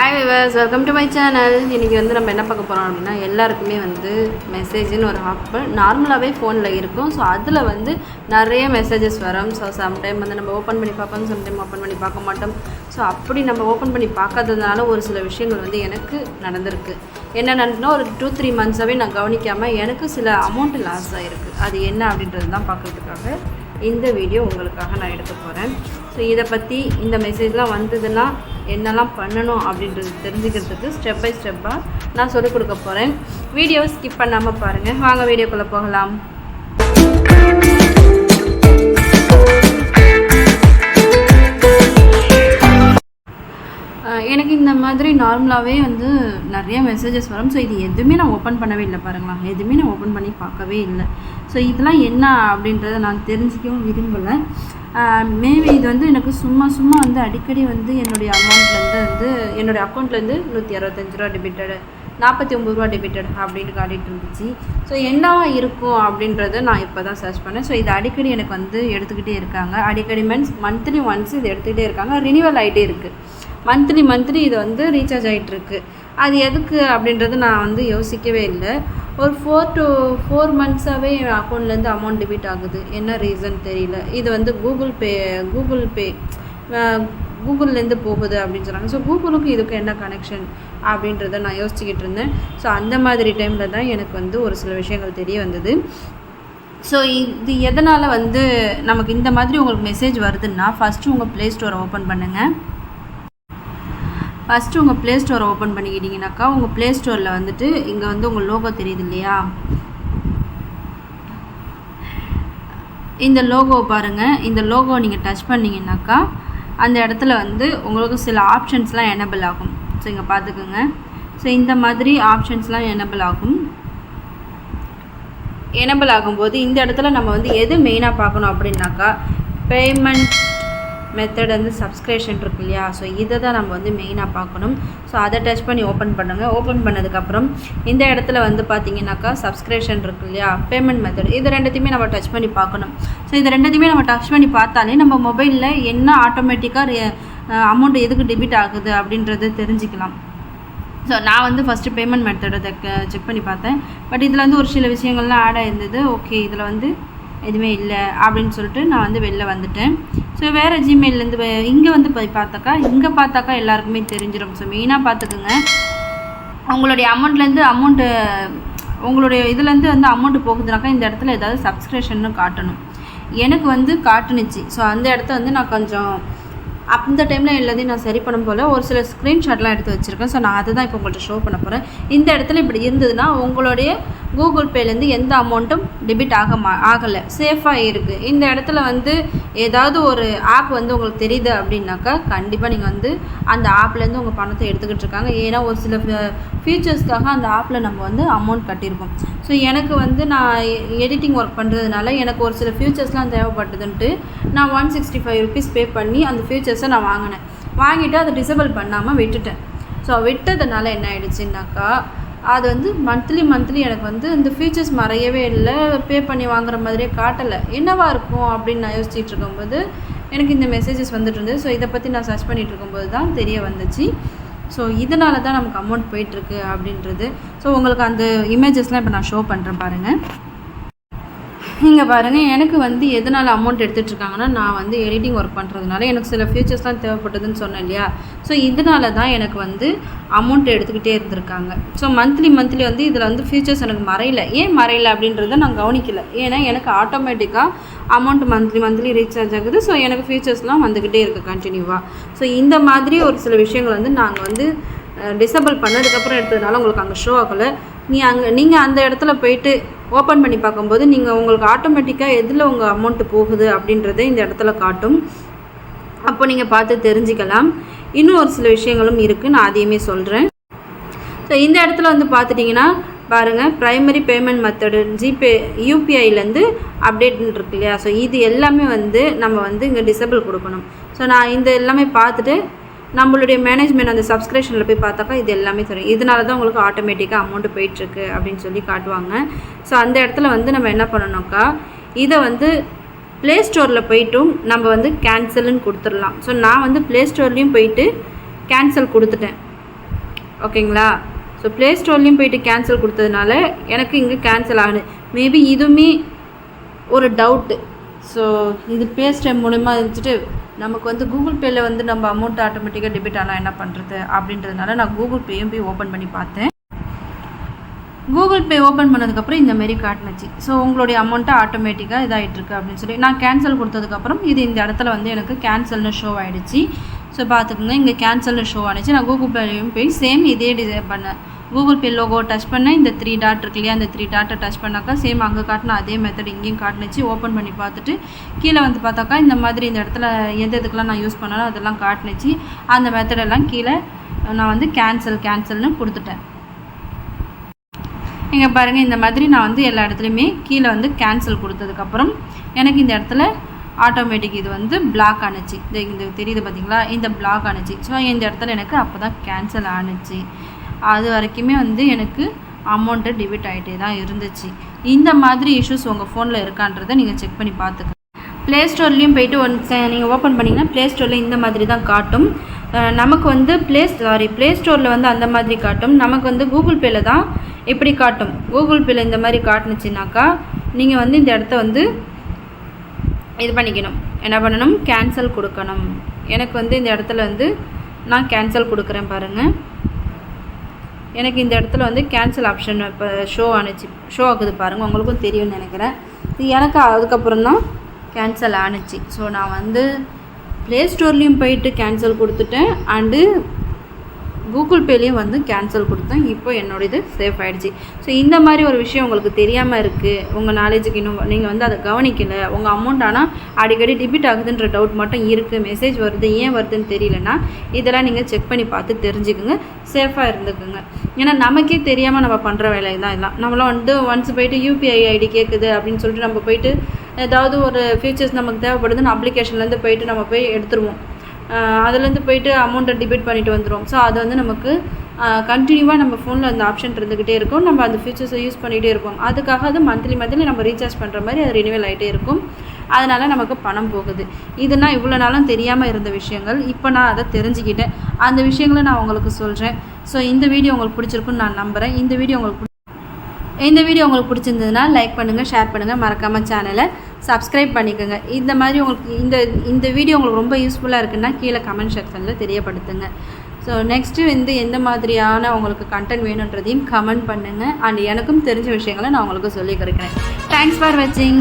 Hi viewers welcome to my channel இன்றைக்கி வந்து நம்ம என்ன பார்க்க போகிறோம் அப்படின்னா எல்லாருக்குமே வந்து மெசேஜ்னு ஒரு ஆப் நார்மலாகவே ஃபோனில் இருக்கும். ஸோ அதில் வந்து நிறைய மெசேஜஸ் வரும். ஸோ சம்டைம் வந்து நம்ம ஓப்பன் பண்ணி பார்ப்போம். சம்டைம் ஓப்பன் பண்ணி பார்க்க மாட்டோம். ஸோ அப்படி நம்ம ஓப்பன் பண்ணி பார்க்காததுனால ஒரு சில விஷயங்கள் வந்து எனக்கு நடந்திருக்கு. என்ன நடந்துன்னா ஒரு டூ த்ரீ மந்த்ஸாகவே நான் கவனிக்காமல் எனக்கு சில அமௌண்ட் லாஸ் ஆகிருக்கு அது என்ன அப்படின்றது தான் பார்க்கறதுக்காக இந்த வீடியோ உங்களுக்காக நான் எடுக்க போகிறேன் ஸோ இதை பற்றி இந்த மெசேஜ்லாம் வந்ததுன்னா என்னெல்லாம் பண்ணணும் அப்படின்றது தெரிஞ்சுக்கிறதுக்கு ஸ்டெப் பை ஸ்டெப்பாக நான் சொல்லிக் கொடுக்க போகிறேன் வீடியோ ஸ்கிப் பண்ணாமல் பாருங்கள் வாங்க வீடியோக்குள்ளே போகலாம். எனக்கு இந்த மாதிரி நார்மலாகவே வந்து நிறைய மெசேஜஸ் வரும். ஸோ இது எதுவுமே நான் ஓப்பன் பண்ணவே இல்லை பாருங்களா எதுவுமே நான் ஓப்பன் பண்ணி பார்க்கவே இல்லை. ஸோ இதெல்லாம் என்ன அப்படின்றத நான் தெரிஞ்சிக்கவும் விரும்பலை. மேபி இது வந்து எனக்கு சும்மா சும்மா வந்து அடிக்கடி வந்து என்னுடைய அமௌண்ட்லேருந்து வந்து என்னுடைய அக்கௌண்ட்லேருந்து நூற்றி அறுபத்தஞ்சு ரூபா டெபிட்டடு நாற்பத்தி ஒம்பது ரூபா டெபிட்டட் அப்படின்னு காட்டிட்டு இருந்துச்சு. ஸோ என்னவா இருக்கும் அப்படின்றத நான் இப்போ தான் சர்ச் பண்ணேன். ஸோ இது அடிக்கடி எனக்கு வந்து எடுத்துக்கிட்டே இருக்காங்க. அடிக்கடி மீன்ஸ் மந்த்லி ஒன்ஸ் இது எடுத்துக்கிட்டே இருக்காங்க. ரினிவல் ஆகிட்டே இருக்குது மந்த்லி மந்த்லி இது வந்து ரீசார்ஜ் ஆகிட்டுருக்கு அது எதுக்கு அப்படின்றது நான் வந்து யோசிக்கவே இல்லை. ஒரு ஃபோர் டு ஃபோர் மந்த்ஸாகவே என் அக்கௌண்ட்லேருந்து அமௌண்ட் டெபிட் ஆகுது. என்ன ரீசன் தெரியல. இது வந்து கூகுள் பே கூகுள் பே கூகுள்லேருந்து போகுது அப்படின்னு சொன்னாங்க. ஸோ கூகுளுக்கு இதுக்கு என்ன கனெக்ஷன் அப்படின்றத நான் யோசிச்சுக்கிட்டு இருந்தேன். ஸோ அந்த மாதிரி டைமில் தான் எனக்கு வந்து ஒரு சில விஷயங்கள் தெரிய வந்தது. ஸோ இது எதனால் வந்து நமக்கு இந்த மாதிரி உங்களுக்கு மெசேஜ் வருதுன்னா ஃபஸ்ட்டு உங்கள் ப்ளே ஸ்டோரை ஓப்பன் பண்ணுங்கள் ஃபஸ்ட்டு உங்கள் ப்ளே ஸ்டோரை ஓப்பன் பண்ணிக்கிட்டீங்கனாக்கா உங்கள் ப்ளே ஸ்டோரில் வந்துட்டு இங்கே வந்து உங்கள் லோகோ தெரியுது இல்லையா? இந்த லோகோ பாருங்கள் இந்த லோகோ நீங்கள் டச் பண்ணிங்கனாக்கா அந்த இடத்துல வந்து உங்களுக்கு சில ஆப்ஷன்ஸ்லாம் எனபிள் ஆகும். ஸோ இங்கே பார்த்துக்குங்க. ஸோ இந்த மாதிரி ஆப்ஷன்ஸ்லாம் எனபிள் ஆகும். எனபிள் ஆகும்போது இந்த இடத்துல நம்ம வந்து எது மெயினாக பார்க்கணும் அப்படின்னாக்கா பேமெண்ட் மெத்தட் வந்து சப்ஸ்கிரிப்ஷன் இருக்கு இல்லையா? ஸோ இதை தான் நம்ம வந்து மெயினாக பார்க்கணும். ஸோ அதை டச் பண்ணி ஓப்பன் பண்ணுங்கள் ஓப்பன் பண்ணதுக்கப்புறம் இந்த இடத்துல வந்து பார்த்தீங்கன்னாக்கா சப்ஸ்கிரிப்ஷன் இருக்கு இல்லையா? பேமெண்ட் மெத்தட் இது ரெண்டுத்தையுமே நம்ம டச் பண்ணி பார்க்கணும். ஸோ இது ரெண்டுத்தையுமே நம்ம டச் பண்ணி பார்த்தாலே நம்ம மொபைலில் என்ன ஆட்டோமேட்டிக்காக அமௌண்ட் எதுக்கு டெபிட் ஆகுது அப்படின்றத தெரிஞ்சுக்கலாம். ஸோ நான் வந்து ஃபஸ்ட்டு பேமெண்ட் மெத்தடை செக் பண்ணி பார்த்தேன். பட் இதில் வந்து ஒரு சில விஷயங்கள்லாம் ஆட் ஆயிருந்தது. ஓகே இதில் வந்து எதுவுமே இல்லை அப்படின்னு சொல்லிட்டு நான் வந்து வெளில வந்துட்டேன். ஸோ வேறு ஜிமெயிலேருந்து இங்கே வந்து போய் பார்த்தாக்கா இங்கே பார்த்தாக்கா எல்லாருக்குமே தெரிஞ்சிடும் ஸோ மெயினாக பார்த்துக்குங்க. உங்களுடைய அமௌண்ட்லேருந்து அமௌண்ட்டு உங்களுடைய இதுலேருந்து வந்து அமௌண்ட்டு போகுதுனாக்கா இந்த இடத்துல ஏதாவது சப்ஸ்கிரிப்ஷன்னு காட்டணும். எனக்கு வந்து காட்டுனுச்சு. ஸோ அந்த இடத்த வந்து நான் கொஞ்சம் அந்த டைமில் எல்லாத்தையும் நான் சரி பண்ணும் போல். ஒரு சில ஸ்க்ரீன்ஷாட்லாம் எடுத்து வச்சுருக்கேன். ஸோ நான் அதை தான் இப்போ உங்கள்கிட்ட ஷோ பண்ண போகிறேன் இந்த இடத்துல இப்படி இருந்ததுன்னா உங்களுடைய கூகுள் பேலேருந்து எந்த அமௌண்ட்டும் டெபிட் ஆக மா ஆகலை. சேஃபாக இருக்குது இந்த இடத்துல வந்து ஏதாவது ஒரு ஆப் வந்து உங்களுக்கு தெரியுது அப்படின்னாக்கா கண்டிப்பாக நீங்கள் வந்து அந்த ஆப்லேருந்து உங்கள் பணத்தை எடுத்துக்கிட்டு இருக்காங்க. ஏன்னா ஒரு சில ஃபியூச்சர்ஸ்க்காக அந்த ஆப்பில் நம்ம வந்து அமௌண்ட் கட்டியிருப்போம். ஸோ எனக்கு வந்து நான் எடிட்டிங் ஒர்க் பண்ணுறதுனால எனக்கு ஒரு சில ஃபியூச்சர்ஸ்லாம் தேவைப்பட்டதுன்ட்டு நான் one sixty five rupees pay பண்ணி அந்த ஃபியூச்சர்ஸை நான் வாங்கினேன். வாங்கிட்டு அதை டிசபிள் பண்ணாமல் விட்டுட்டேன். ஸோ விட்டதுனால என்ன ஆயிடுச்சுன்னாக்கா அது வந்து மந்த்லி மந்த்லி எனக்கு வந்து இந்த ஃபீச்சர்ஸ் மறையவே இல்லை. பே பண்ணி வாங்குற மாதிரியே காட்டலை. என்னவா இருக்கும் அப்படின்னு நான் யோசிச்சுட்டு இருக்கும்போது எனக்கு இந்த மெசேஜஸ் வந்துட்டு இருந்தது. ஸோ இதை பற்றி நான் சர்ச் பண்ணிட்டு இருக்கும்போது தான் தெரிய வந்துச்சு. ஸோ இதனால தான் நமக்கு அமௌண்ட் போயிட்டுருக்கு அப்படின்றது. ஸோ உங்களுக்கு அந்த இமேஜஸ்லாம் இப்போ நான் ஷோ பண்ணுறேன் பாருங்கள் இங்கே பாருங்கள் எனக்கு வந்து எதனால் அமௌண்ட் எடுத்துகிட்ருக்காங்கன்னா நான் வந்து எடிட்டிங் ஒர்க் பண்ணுறதுனால எனக்கு சில ஃபியூச்சர்ஸ்லாம் தேவைப்பட்டதுன்னு சொன்னேன் இல்லையா? ஸோ இதனால தான் எனக்கு வந்து அமௌண்ட் எடுத்துக்கிட்டே இருந்திருக்காங்க. ஸோ மந்த்லி மந்த்லி வந்து இதில் வந்து ஃபியூச்சர்ஸ் எனக்கு மறையல. ஏன் மறையல அப்படின்றத நான் கவனிக்கல. ஏன்னா எனக்கு ஆட்டோமேட்டிக்காக அமௌண்ட் மந்த்லி மந்த்லி ரீசார்ஜ் ஆகுது. ஸோ எனக்கு ஃபியூச்சர்ஸ்லாம் வந்துக்கிட்டே இருக்குது கண்டினியூவாக ஸோ இந்த மாதிரி ஒரு சில விஷயங்கள் வந்து நாங்கள் வந்து டிசபிள் பண்ணதுக்கப்புறம் எடுத்ததுனால உங்களுக்கு அங்கே ஷோ ஆகலை. நீ அங்கே நீங்கள் அந்த இடத்துல போயிட்டு ஓப்பன் பண்ணி பார்க்கும்போது நீங்கள் உங்களுக்கு ஆட்டோமேட்டிக்காக எதில் உங்கள் அமௌண்ட்டு போகுது அப்படின்றத இந்த இடத்துல காட்டும். அப்போ நீங்கள் பார்த்து தெரிஞ்சுக்கலாம். இன்னும் ஒரு சில விஷயங்களும் இருக்குது நான் அதையுமே சொல்கிறேன் ஸோ இந்த இடத்துல வந்து பார்த்துட்டிங்கன்னா பாருங்கள் ப்ரைமரி பேமெண்ட் மெத்தடு ஜிபே யூபிஐலேருந்து அப்டேட் இருக்கு இல்லையா? ஸோ இது எல்லாமே வந்து நம்ம வந்து இங்கே டிசபிள் கொடுக்கணும். ஸோ நான் இந்த எல்லாமே பார்த்துட்டு நம்மளுடைய மேனேஜ்மெண்ட் அந்த சப்ஸ்கிரிப்ஷனில் போய் பார்த்தாக்கா இது எல்லாமே தெரியும். இதனால தான் உங்களுக்கு ஆட்டோமேட்டிக்காக அமௌண்ட்டு போயிட்டுருக்கு அப்படின்னு சொல்லி காட்டுவாங்க. ஸோ அந்த இடத்துல வந்து நம்ம என்ன பண்ணணும்க்கா இதை வந்து ப்ளே ஸ்டோரில் போயிட்டும் நம்ம வந்து கேன்சல்னு கொடுத்துடலாம். ஸோ நான் வந்து ப்ளே ஸ்டோர்லேயும் போயிட்டு கேன்சல் கொடுத்துட்டேன். ஓகேங்களா? ஸோ ப்ளே ஸ்டோர்லேயும் போயிட்டு கேன்சல் கொடுத்ததுனால எனக்கு இங்கே கேன்சல் ஆகுது. மேபி இதுவுமே ஒரு டவுட்டு ஸோ இது பேஸ்ட் மூலிமா இருந்துட்டு நமக்கு வந்து கூகுள் பேயில் வந்து நம்ம அமௌண்ட் ஆட்டோமேட்டிக்காக டெபிட் ஆனால் என்ன பண்ணுறது அப்படின்றதுனால நான் கூகுள் பேயும் போய் ஓப்பன் பண்ணி பார்த்தேன். கூகுள் பே ஓப்பன் பண்ணதுக்கப்புறம் இந்தமாரி காட்டினுச்சு. ஸோ உங்களுடைய அமௌண்ட்டை ஆட்டோமேட்டிக்காக இதாகிட்டுருக்கு அப்படின்னு சொல்லி நான் கேன்சல் கொடுத்ததுக்கப்புறம் இது இந்த இடத்துல வந்து எனக்கு கேன்சல்னு ஷோ ஆகிடுச்சு ஸோ பார்த்துக்கோங்க இங்கே கேன்சல்னு ஷோ ஆனிச்சு. நான் கூகுள் பேலையும் போய் சேம் இதே டிசைன் பண்ணேன். கூகுள் பே லோகோ டச் பண்ணேன். இந்த த்ரீ டாட் இருக்கு இல்லையா அந்த த்ரீ டாட்டை டச் பண்ணாக்கா சேம் அங்கே காட்டின அதே மெத்தட் இங்கேயும் காட்டுனுச்சு. ஓப்பன் பண்ணி பார்த்துட்டு கீழே வந்து பார்த்தாக்கா இந்த மாதிரி இந்த இடத்துல எந்த இதுக்கெலாம் நான் யூஸ் பண்ணாலும் அதெல்லாம் காட்டினுச்சு. அந்த மெத்தடெல்லாம் கீழே நான் வந்து கேன்சல் கேன்சல்னு கொடுத்துட்டேன். இங்கே பாருங்கள் இந்த மாதிரி நான் வந்து எல்லா இடத்துலையுமே கீழே வந்து கேன்சல் கொடுத்ததுக்கப்புறம் எனக்கு இந்த இடத்துல ஆட்டோமேட்டிக் இது வந்து பிளாக் ஆணுச்சு இந்த இந்த தெரியுது பார்த்தீங்களா? இந்த பிளாக் ஆணுச்சு ஸோ இந்த இடத்துல எனக்கு அப்போ தான் கேன்சல் ஆணுச்சு அது வரைக்குமே வந்து எனக்கு அமௌண்ட்டு டெபிட் ஆகிட்டே தான் இருந்துச்சு. இந்த மாதிரி இஷ்யூஸ் உங்கள் ஃபோனில் இருக்கான்றதை நீங்கள் செக் பண்ணி பார்த்துக்கலாம் ப்ளே ஸ்டோர்லேயும் போயிட்டு ஒன் நீங்கள் ஓப்பன் பண்ணிங்கன்னா ப்ளே ஸ்டோரில் இந்த மாதிரி தான் காட்டும். நமக்கு வந்து ப்ளே சாரி ப்ளே ஸ்டோரில் வந்து அந்த மாதிரி காட்டும். நமக்கு வந்து கூகுள் பேயில் தான் இப்படி காட்டும். கூகுள் பேயில் இந்த மாதிரி காட்டுனுச்சுனாக்கா நீங்கள் வந்து இந்த இடத்த வந்து இது பண்ணிக்கணும். என்ன பண்ணணும்? கேன்சல் கொடுக்கணும். எனக்கு வந்து இந்த இடத்துல வந்து நான் கேன்சல் கொடுக்குறேன் பாருங்கள் எனக்கு இந்த இடத்துல வந்து கேன்சல் ஆப்ஷன் இப்போ ஷோ ஆணுச்சு ஷோ ஆகுது பாருங்கள் உங்களுக்கும் தெரியும்னு நினைக்கிறேன். இது எனக்கு அதுக்கப்புறம் தான் கேன்சல் ஆணுச்சு ஸோ நான் வந்து ப்ளே ஸ்டோர்லேயும் போயிட்டு கேன்சல் கொடுத்துட்டேன். அண்டு கூகுள் பேலேயும் வந்து கேன்சல் கொடுத்தேன். இப்போ என்னோட இது சேஃப் ஆகிடுச்சு ஸோ இந்த மாதிரி ஒரு விஷயம் உங்களுக்கு தெரியாமல் இருக்குது உங்கள் நாலேஜுக்கு இன்னும் நீங்கள் வந்து அதை கவனிக்கலை. உங்கள் அமௌண்ட் ஆனால் அடிக்கடி டெபிட் ஆகுதுன்ற டவுட் மட்டும் இருக்குது மெசேஜ் வருது ஏன் வருதுன்னு தெரியலனா இதெல்லாம் நீங்கள் செக் பண்ணி பார்த்து தெரிஞ்சுக்குங்க. சேஃபாக இருந்துக்குங்க. ஏன்னா நமக்கே தெரியாமல் நம்ம பண்ணுற வேலை தான் இதெல்லாம். நம்மளாம் வந்து ஒன்ஸ் போயிட்டு யூபிஐ ஐடி கேட்குது அப்படின்னு சொல்லிட்டு நம்ம போயிட்டு ஏதாவது ஒரு ஃபீச்சர்ஸ் நமக்கு தேவைப்படுதுன்னு அப்ளிகேஷன்லேருந்து போயிட்டு நம்ம போய் எடுத்துருவோம். அதுலேருந்து போயிட்டு அமௌண்ட்டை டிபிட் பண்ணிட்டு வந்துடும் ஸோ அது வந்து நமக்கு கண்டினியூவாக நம்ம ஃபோனில் அந்த ஆப்ஷன் இருந்துக்கிட்டே இருக்கும். நம்ம அந்த ஃபீச்சர்ஸை யூஸ் பண்ணிகிட்டே இருப்போம். அதுக்காக அது மந்த்லி மந்த்லி நம்ம ரீசார்ஜ் பண்ணுற மாதிரி அது ரினிவல் ஆகிட்டே இருக்கும். அதனால் நமக்கு பணம் போகுது. இதுனா இவ்வளோ நாளும் தெரியாமல் இருந்த விஷயங்கள். இப்போ நான் அதை தெரிஞ்சுக்கிட்டேன். அந்த விஷயங்களை நான் உங்களுக்கு சொல்கிறேன் ஸோ இந்த வீடியோ உங்களுக்கு பிடிச்சிருக்குன்னு நான் நம்புகிறேன் இந்த வீடியோ உங்களுக்கு இந்த வீடியோ உங்களுக்கு பிடிச்சிருந்ததுன்னா லைக் பண்ணுங்கள் ஷேர் பண்ணுங்கள் மறக்காமல் சேனலை சப்ஸ்கிரைப் பண்ணிக்கோங்க. இந்த மாதிரி உங்களுக்கு இந்த இந்த வீடியோ உங்களுக்கு ரொம்ப யூஸ்ஃபுல்லாக இருக்குன்னா கீழே கமெண்ட் செக்ஷனில் தெரியப்படுத்துங்க. ஸோ நெக்ஸ்ட்டு வந்து எந்த மாதிரியான உங்களுக்கு கண்டென்ட் வேணுன்றதையும் கமெண்ட் பண்ணுங்கள் அண்ட் எனக்கும் தெரிஞ்ச விஷயங்களை நான் உங்களுக்கு சொல்லி கொடுக்குறேன். தேங்க்ஸ் ஃபார் வாட்சிங்